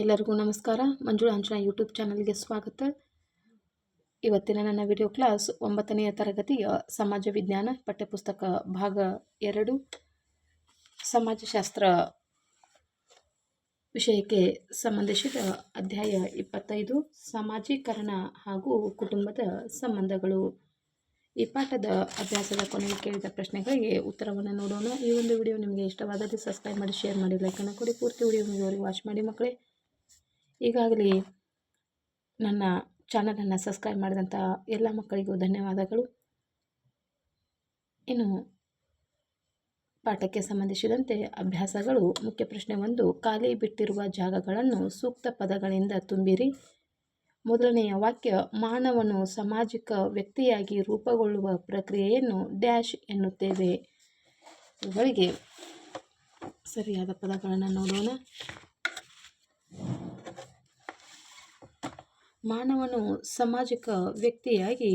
ಎಲ್ಲರಿಗೂ ನಮಸ್ಕಾರ. ಮಂಜುಳ ಅಂಚನಾ ಯೂಟ್ಯೂಬ್ ಚಾನಲ್ಗೆ ಸ್ವಾಗತ. ಇವತ್ತಿನ ನನ್ನ ವಿಡಿಯೋ ಕ್ಲಾಸ್ ಒಂಬತ್ತನೆಯ ತರಗತಿಯ ಸಮಾಜ ವಿಜ್ಞಾನ ಪಠ್ಯಪುಸ್ತಕ ಭಾಗ ಎರಡು. ಸಮಾಜಶಾಸ್ತ್ರ ವಿಷಯಕ್ಕೆ ಸಂಬಂಧಿಸಿದ ಅಧ್ಯಾಯ ಇಪ್ಪತ್ತೈದು, ಸಾಮಾಜೀಕರಣ ಹಾಗೂ ಕುಟುಂಬದ ಸಂಬಂಧಗಳು. ಈ ಪಾಠದ ಅಭ್ಯಾಸದ ಕೊನೆಗೆ ಕೇಳಿದ ಪ್ರಶ್ನೆಗಳಿಗೆ ಉತ್ತರವನ್ನು ನೋಡೋಣ. ಈ ಒಂದು ವಿಡಿಯೋ ನಿಮಗೆ ಇಷ್ಟವಾದಲ್ಲಿ ಸಬ್ಸ್ಕ್ರೈಬ್ ಮಾಡಿ ಶೇರ್ ಮಾಡಿ ಲೈಕನ್ನು ಕೊಡಿ. ಪೂರ್ತಿ ವಿಡಿಯೋ ಮುಗಿಯುವವರೆಗೆ ವಾಚ್ ಮಾಡಿ ಮಕ್ಕಳೇ. ಈಗಾಗಲೇ ನನ್ನ ಚಾನಲನ್ನು ಸಬ್ಸ್ಕ್ರೈಬ್ ಮಾಡಿದಂಥ ಎಲ್ಲ ಮಕ್ಕಳಿಗೂ ಧನ್ಯವಾದಗಳು. ಇನ್ನು ಪಾಠಕ್ಕೆ ಸಂಬಂಧಿಸಿದಂತೆ ಅಭ್ಯಾಸಗಳು, ಮುಖ್ಯ ಪ್ರಶ್ನೆ ಒಂದು, ಖಾಲಿ ಬಿಟ್ಟಿರುವ ಜಾಗಗಳನ್ನು ಸೂಕ್ತ ಪದಗಳಿಂದ ತುಂಬಿರಿ. ಮೊದಲನೆಯ ವಾಕ್ಯ, ಮಾನವನು ಸಾಮಾಜಿಕ ವ್ಯಕ್ತಿಯಾಗಿ ರೂಪುಗೊಳ್ಳುವ ಪ್ರಕ್ರಿಯೆಯನ್ನು ಡ್ಯಾಶ್ ಎನ್ನುತ್ತೇವೆ. ಇವುಗಳಿಗೆ ಸರಿಯಾದ ಪದಗಳನ್ನು ನೋಡೋಣ. ಮಾನವನು ಸಾಮಾಜಿಕ ವ್ಯಕ್ತಿಯಾಗಿ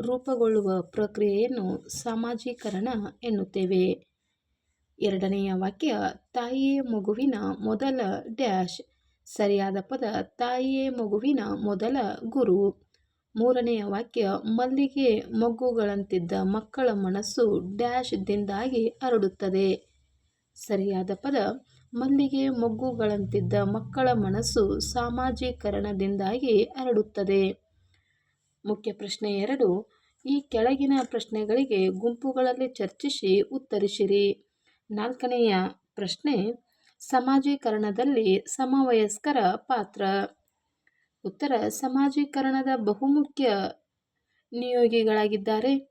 ರೂಪುಗೊಳ್ಳುವ ಪ್ರಕ್ರಿಯೆಯನ್ನು ಸಾಮಾಜೀಕರಣ ಎನ್ನುತ್ತೇವೆ. ಎರಡನೆಯ ವಾಕ್ಯ, ತಾಯಿಯೇ ಮಗುವಿನ ಮೊದಲ ಡ್ಯಾಶ್. ಸರಿಯಾದ ಪದ, ತಾಯಿಯೇ ಮಗುವಿನ ಮೊದಲ ಗುರು. ಮೂರನೆಯ ವಾಕ್ಯ, ಮಲ್ಲಿಗೆ ಮಗ್ಗುಗಳಂತಿದ್ದ ಮಕ್ಕಳ ಮನಸ್ಸು ಡ್ಯಾಶ್ದಿಂದಾಗಿ ಹರಡುತ್ತದೆ ಸರಿಯಾದ ಪದ ಮಲ್ಲಿಗೆ ಮೊಗ್ಗುಗಳಂತಿದ್ದ ಮಕ್ಕಳ ಮನಸ್ಸು ಸಾಮಾಜೀಕರಣದಿಂದಾಗಿ ಹರಡುತ್ತದೆ. ಮುಖ್ಯ ಪ್ರಶ್ನೆ ಎರಡು, ಈ ಕೆಳಗಿನ ಪ್ರಶ್ನೆಗಳಿಗೆ ಗುಂಪುಗಳಲ್ಲಿ ಚರ್ಚಿಸಿ ಉತ್ತರಿಸಿರಿ. ನಾಲ್ಕನೆಯ ಪ್ರಶ್ನೆ, ಸಮಾಜೀಕರಣದಲ್ಲಿ ಸಮವಯಸ್ಕರ ಪಾತ್ರ. ಉತ್ತರ, ಸಮಾಜೀಕರಣದ ಬಹುಮುಖ್ಯ ನಿಯೋಗಿಗಳಾಗಿದ್ದಾರೆ.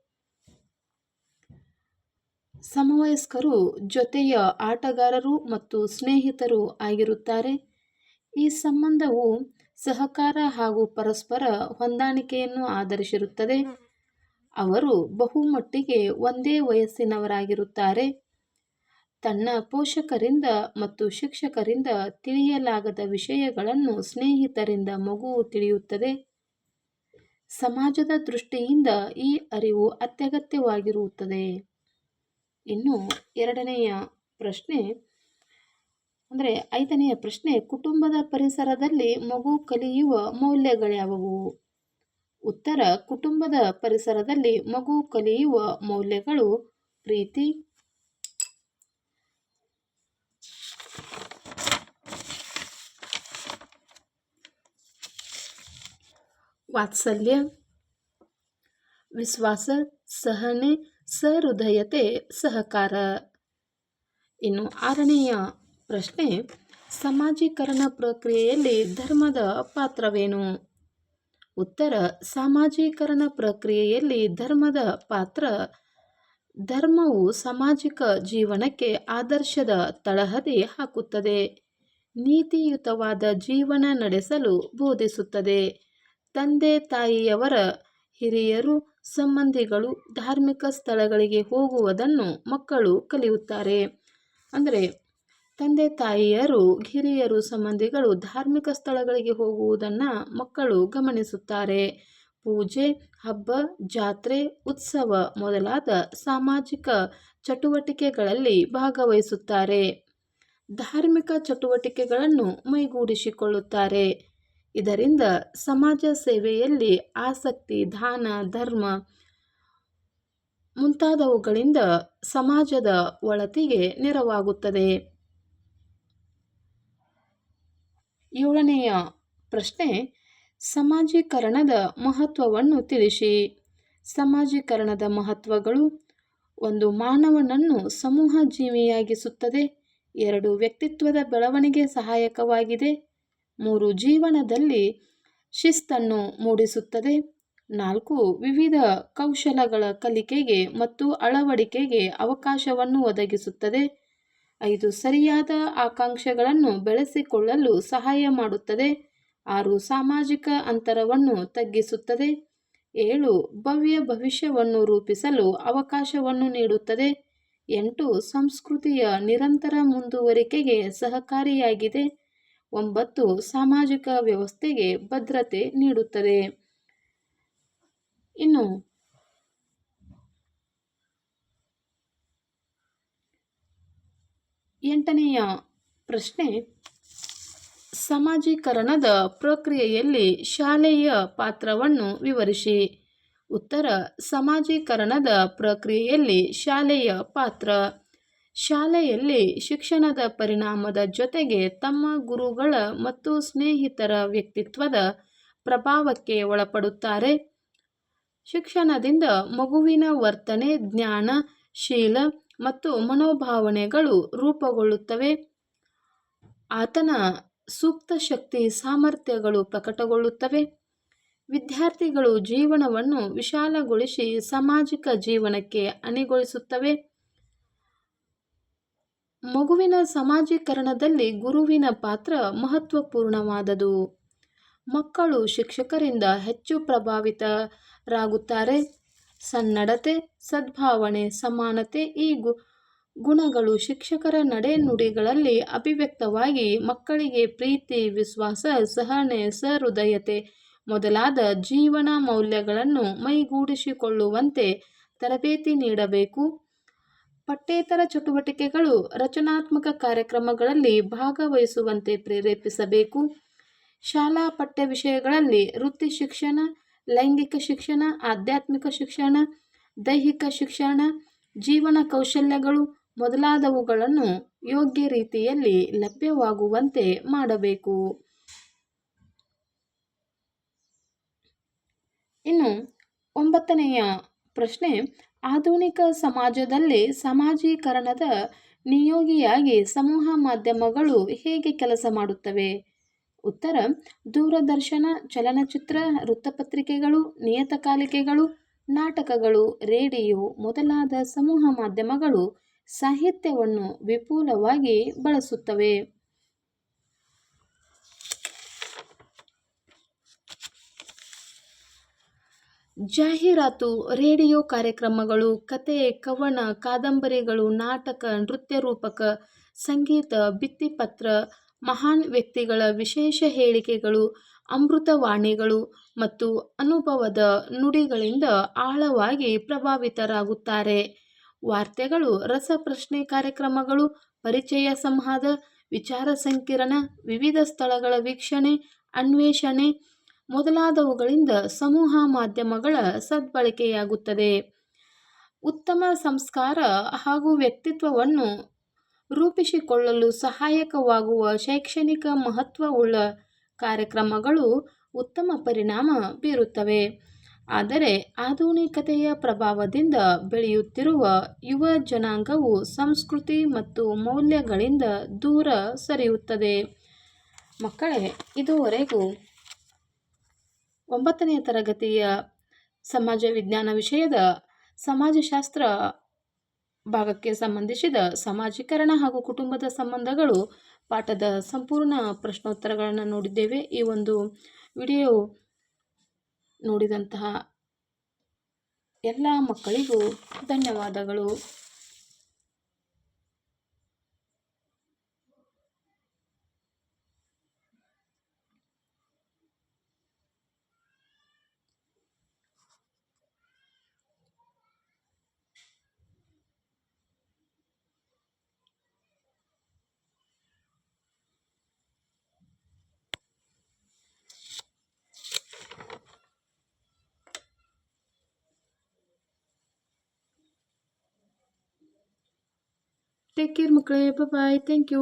ಸಮವಯಸ್ಕರು ಜೊತೆಯ ಆಟಗಾರರು ಮತ್ತು ಸ್ನೇಹಿತರು ಆಗಿರುತ್ತಾರೆ. ಈ ಸಂಬಂಧವು ಸಹಕಾರ ಹಾಗೂ ಪರಸ್ಪರ ಹೊಂದಾಣಿಕೆಯನ್ನು ಆಧರಿಸಿರುತ್ತದೆ. ಅವರು ಬಹುಮಟ್ಟಿಗೆ ಒಂದೇ ವಯಸ್ಸಿನವರಾಗಿರುತ್ತಾರೆ. ತನ್ನ ಪೋಷಕರಿಂದ ಮತ್ತು ಶಿಕ್ಷಕರಿಂದ ತಿಳಿಯಲಾಗದ ವಿಷಯಗಳನ್ನು ಸ್ನೇಹಿತರಿಂದ ಮಗುವು ತಿಳಿಯುತ್ತದೆ. ಸಮಾಜದ ದೃಷ್ಟಿಯಿಂದ ಈ ಅರಿವು ಅತ್ಯಗತ್ಯವಾಗಿರುತ್ತದೆ. ಇನ್ನು ಎರಡನೆಯ ಪ್ರಶ್ನೆ, ಅಂದರೆ ಐದನೆಯ ಪ್ರಶ್ನೆ, ಕುಟುಂಬದ ಪರಿಸರದಲ್ಲಿ ಮಗು ಕಲಿಯುವ ಮೌಲ್ಯಗಳ್ಯಾವುವು ಉತ್ತರ, ಕುಟುಂಬದ ಪರಿಸರದಲ್ಲಿ ಮಗು ಕಲಿಯುವ ಮೌಲ್ಯಗಳು ಪ್ರೀತಿ, ವಾತ್ಸಲ್ಯ, ವಿಶ್ವಾಸ, ಸಹನೆ ಸಹೃದಯತೆ ಸಹಕಾರ. ಇನ್ನು ಆರನೆಯ ಪ್ರಶ್ನೆ, ಸಮಾಜೀಕರಣ ಪ್ರಕ್ರಿಯೆಯಲ್ಲಿ ಧರ್ಮದ ಪಾತ್ರವೇನು? ಉತ್ತರ, ಸಾಮಾಜೀಕರಣ ಪ್ರಕ್ರಿಯೆಯಲ್ಲಿ ಧರ್ಮದ ಪಾತ್ರ, ಧರ್ಮವು ಸಾಮಾಜಿಕ ಜೀವನಕ್ಕೆ ಆದರ್ಶದ ತಳಹದಿ ಹಾಕುತ್ತದೆ, ನೀತಿಯುತವಾದ ಜೀವನ ನಡೆಸಲು ಬೋಧಿಸುತ್ತದೆ, ತಂದೆ ತಾಯಿಯವರ ಹಿರಿಯರು ಸಂಬಂಧಿಗಳು ಧಾರ್ಮಿಕ ಸ್ಥಳಗಳಿಗೆ ಹೋಗುವುದನ್ನು ಮಕ್ಕಳು ಕಲಿಯುತ್ತಾರೆ. ಅಂದರೆ, ತಂದೆ ತಾಯಿಯರು, ಹಿರಿಯರು ಸಂಬಂಧಿಗಳು ಧಾರ್ಮಿಕ ಸ್ಥಳಗಳಿಗೆ ಹೋಗುವುದನ್ನು ಮಕ್ಕಳು ಗಮನಿಸುತ್ತಾರೆ. ಪೂಜೆ, ಹಬ್ಬ, ಜಾತ್ರೆ, ಉತ್ಸವ ಮೊದಲಾದ ಸಾಮಾಜಿಕ ಚಟುವಟಿಕೆಗಳಲ್ಲಿ ಭಾಗವಹಿಸುತ್ತಾರೆ. ಧಾರ್ಮಿಕ ಚಟುವಟಿಕೆಗಳನ್ನು ಮೈಗೂಡಿಸಿಕೊಳ್ಳುತ್ತಾರೆ. ಇದರಿಂದ ಸಮಾಜ ಸೇವೆಯಲ್ಲಿ ಆಸಕ್ತಿ, ದಾನ, ಧರ್ಮ ಮುಂತಾದವುಗಳಿಂದ ಸಮಾಜದ ಒಳತಿಗೆ ನೆರವಾಗುತ್ತದೆ. ಏಳನೆಯ ಪ್ರಶ್ನೆ, ಸಮಾಜೀಕರಣದ ಮಹತ್ವವನ್ನು ತಿಳಿಸಿ. ಸಮಾಜೀಕರಣದ ಮಹತ್ವಗಳು, ಒಂದು ಮಾನವನನ್ನು ಸಮೂಹ ಜೀವಿಯಾಗಿಸುತ್ತದೆ, ಎರಡು ವ್ಯಕ್ತಿತ್ವದ ಬೆಳವಣಿಗೆ ಸಹಾಯಕವಾಗಿದೆ ಮೂರು ಜೀವನದಲ್ಲಿ ಶಿಸ್ತನ್ನು ಮೂಡಿಸುತ್ತದೆ. ನಾಲ್ಕು, ವಿವಿಧ ಕೌಶಲಗಳ ಕಲಿಕೆಗೆ ಮತ್ತು ಅಳವಡಿಕೆಗೆ ಅವಕಾಶವನ್ನು ಒದಗಿಸುತ್ತದೆ. ಐದು, ಸರಿಯಾದ ಆಕಾಂಕ್ಷೆಗಳನ್ನು ಬೆಳೆಸಿಕೊಳ್ಳಲು ಸಹಾಯ ಮಾಡುತ್ತದೆ. ಆರು, ಸಾಮಾಜಿಕ ಅಂತರವನ್ನು ತಗ್ಗಿಸುತ್ತದೆ. ಏಳು, ಭವ್ಯ ಭವಿಷ್ಯವನ್ನು ರೂಪಿಸಲು ಅವಕಾಶವನ್ನು ನೀಡುತ್ತದೆ. ಎಂಟು, ಸಂಸ್ಕೃತಿಯ ನಿರಂತರ ಮುಂದುವರಿಕೆಗೆ ಸಹಕಾರಿಯಾಗಿದೆ. ಒಂಬತ್ತು ಸಾಮಾಜಿಕ ವ್ಯವಸ್ಥೆಗೆ ಭದ್ರತೆ ನೀಡುತ್ತದೆ. ಇನ್ನು ಎಂಟನೆಯ ಪ್ರಶ್ನೆ, ಸಮಾಜೀಕರಣದ ಪ್ರಕ್ರಿಯೆಯಲ್ಲಿ ಶಾಲೆಯ ಪಾತ್ರವನ್ನು ವಿವರಿಸಿ. ಉತ್ತರ, ಸಮಾಜೀಕರಣದ ಪ್ರಕ್ರಿಯೆಯಲ್ಲಿ ಶಾಲೆಯ ಪಾತ್ರ. ಶಾಲೆಯಲ್ಲಿ ಶಿಕ್ಷಣದ ಪರಿಣಾಮದ ಜೊತೆಗೆ ತಮ್ಮ ಗುರುಗಳ ಮತ್ತು ಸ್ನೇಹಿತರ ವ್ಯಕ್ತಿತ್ವದ ಪ್ರಭಾವಕ್ಕೆ ಒಳಪಡುತ್ತಾರೆ. ಶಿಕ್ಷಣದಿಂದ ಮಗುವಿನ ವರ್ತನೆ, ಜ್ಞಾನ, ಶೀಲ ಮತ್ತು ಮನೋಭಾವನೆಗಳು ರೂಪುಗೊಳ್ಳುತ್ತವೆ. ಆತನ ಸೂಕ್ತ ಶಕ್ತಿ, ಸಾಮರ್ಥ್ಯಗಳು ಪ್ರಕಟಗೊಳ್ಳುತ್ತವೆ. ವಿದ್ಯಾರ್ಥಿಗಳು ಜೀವನವನ್ನು ವಿಶಾಲಗೊಳಿಸಿ ಸಾಮಾಜಿಕ ಜೀವನಕ್ಕೆ ಅಣಿಗೊಳಿಸುತ್ತವೆ. ಮಗುವಿನ ಸಮಾಜೀಕರಣದಲ್ಲಿ ಗುರುವಿನ ಪಾತ್ರ ಮಹತ್ವಪೂರ್ಣವಾದದು. ಮಕ್ಕಳು ಶಿಕ್ಷಕರಿಂದ ಹೆಚ್ಚು ಪ್ರಭಾವಿತರಾಗುತ್ತಾರೆ. ಸನ್ನಡತೆ, ಸದ್ಭಾವನೆ, ಸಮಾನತೆ ಈ ಗು, ಗುಣಗಳು ಶಿಕ್ಷಕರ ನಡೆನುಡಿಗಳಲ್ಲಿ ಅಭಿವ್ಯಕ್ತವಾಗಿ ಮಕ್ಕಳಿಗೆ ಪ್ರೀತಿ, ವಿಶ್ವಾಸ, ಸಹನೆ, ಸಹೃದಯತೆ ಮೊದಲಾದ ಜೀವನ ಮೌಲ್ಯಗಳನ್ನು ಮೈಗೂಡಿಸಿಕೊಳ್ಳುವಂತೆ ತರಬೇತಿ ನೀಡಬೇಕು. ಪಠ್ಯೇತರ ಚಟುವಟಿಕೆಗಳು ರಚನಾತ್ಮಕ ಕಾರ್ಯಕ್ರಮಗಳಲ್ಲಿ ಭಾಗವಹಿಸುವಂತೆ ಪ್ರೇರೇಪಿಸಬೇಕು. ಶಾಲಾ ಪಠ್ಯ ವಿಷಯಗಳಲ್ಲಿ ವೃತ್ತಿ ಶಿಕ್ಷಣ, ಲೈಂಗಿಕ ಶಿಕ್ಷಣ, ಆಧ್ಯಾತ್ಮಿಕ ಶಿಕ್ಷಣ, ದೈಹಿಕ ಶಿಕ್ಷಣ, ಜೀವನ ಕೌಶಲ್ಯಗಳು ಮೊದಲಾದವುಗಳನ್ನು ಯೋಗ್ಯ ರೀತಿಯಲ್ಲಿ ಲಭ್ಯವಾಗುವಂತೆ ಮಾಡಬೇಕು. ಇನ್ನು ಒಂಬತ್ತನೆಯ ಪ್ರಶ್ನೆ ಆಧುನಿಕ ಸಮಾಜದಲ್ಲಿ ಸಮಾಜೀಕರಣದ ನಿಯೋಗಿಯಾಗಿ ಸಮೂಹ ಮಾಧ್ಯಮಗಳು ಹೇಗೆ ಕೆಲಸ ಮಾಡುತ್ತವೆ? ಉತ್ತರ, ದೂರದರ್ಶನ, ಚಲನಚಿತ್ರ, ವೃತ್ತಪತ್ರಿಕೆಗಳು ನಿಯತಕಾಲಿಕೆಗಳು ನಾಟಕಗಳು, ರೇಡಿಯೋ ಮೊದಲಾದ ಸಮೂಹ ಮಾಧ್ಯಮಗಳು ಸಾಹಿತ್ಯವನ್ನು ವಿಪುಲವಾಗಿ ಬಳಸುತ್ತವೆ. ಜಾಹೀರಾತು, ರೇಡಿಯೋ ಕಾರ್ಯಕ್ರಮಗಳು, ಕತೆ, ಕವನ, ಕಾದಂಬರಿಗಳು, ನಾಟಕ, ನೃತ್ಯ ರೂಪಕ, ಸಂಗೀತ, ಭಿತ್ತಿಪತ್ರ, ಮಹಾನ್ ವ್ಯಕ್ತಿಗಳ ವಿಶೇಷ ಹೇಳಿಕೆಗಳು, ಅಮೃತವಾಣಿಗಳು ಮತ್ತು ಅನುಭವದ ನುಡಿಗಳಿಂದ ಆಳವಾಗಿ ಪ್ರಭಾವಿತರಾಗುತ್ತಾರೆ. ವಾರ್ತೆಗಳು, ರಸಪ್ರಶ್ನೆ ಕಾರ್ಯಕ್ರಮಗಳು, ಪರಿಚಯ ಸಂವಾದ, ವಿಚಾರ ಸಂಕಿರಣ, ವಿವಿಧ ಸ್ಥಳಗಳ ವೀಕ್ಷಣೆ, ಅನ್ವೇಷಣೆ ಮೊದಲಾದವುಗಳಿಂದ ಸಮೂಹ ಮಾಧ್ಯಮಗಳ ಸದ್ಬಳಕೆಯಾಗುತ್ತದೆ. ಉತ್ತಮ ಸಂಸ್ಕಾರ ಹಾಗೂ ವ್ಯಕ್ತಿತ್ವವನ್ನು ರೂಪಿಸಿಕೊಳ್ಳಲು ಸಹಾಯಕವಾಗುವ ಶೈಕ್ಷಣಿಕ ಮಹತ್ವವುಳ್ಳ ಕಾರ್ಯಕ್ರಮಗಳು ಉತ್ತಮ ಪರಿಣಾಮ ಬೀರುತ್ತವೆ. ಆದರೆ ಆಧುನಿಕತೆಯ ಪ್ರಭಾವದಿಂದ ಬೆಳೆಯುತ್ತಿರುವ ಯುವ ಜನಾಂಗವು ಸಂಸ್ಕೃತಿ ಮತ್ತು ಮೌಲ್ಯಗಳಿಂದ ದೂರ ಸರಿಯುತ್ತದೆ. ಮಕ್ಕಳೇ, ಇದುವರೆಗೂ ಒಂಬತ್ತನೆಯ ತರಗತಿಯ ಸಮಾಜ ವಿಜ್ಞಾನ ವಿಷಯದ ಸಮಾಜಶಾಸ್ತ್ರ ಭಾಗಕ್ಕೆ ಸಂಬಂಧಿಸಿದ ಸಮಾಜೀಕರಣ ಹಾಗೂ ಕುಟುಂಬದ ಸಂಬಂಧಗಳು ಪಾಠದ ಸಂಪೂರ್ಣ ಪ್ರಶ್ನೋತ್ತರಗಳನ್ನು ನೋಡಿದ್ದೇವೆ. ಈ ಒಂದು ವಿಡಿಯೋ ನೋಡಿದಂತಹ ಎಲ್ಲ ಮಕ್ಕಳಿಗೂ ಧನ್ಯವಾದಗಳು. ಟೇಕ್ ಕೇರ್ ಮಕ್ಕಳೇ ಬಾಯ್ ಥ್ಯಾಂಕ್ ಯು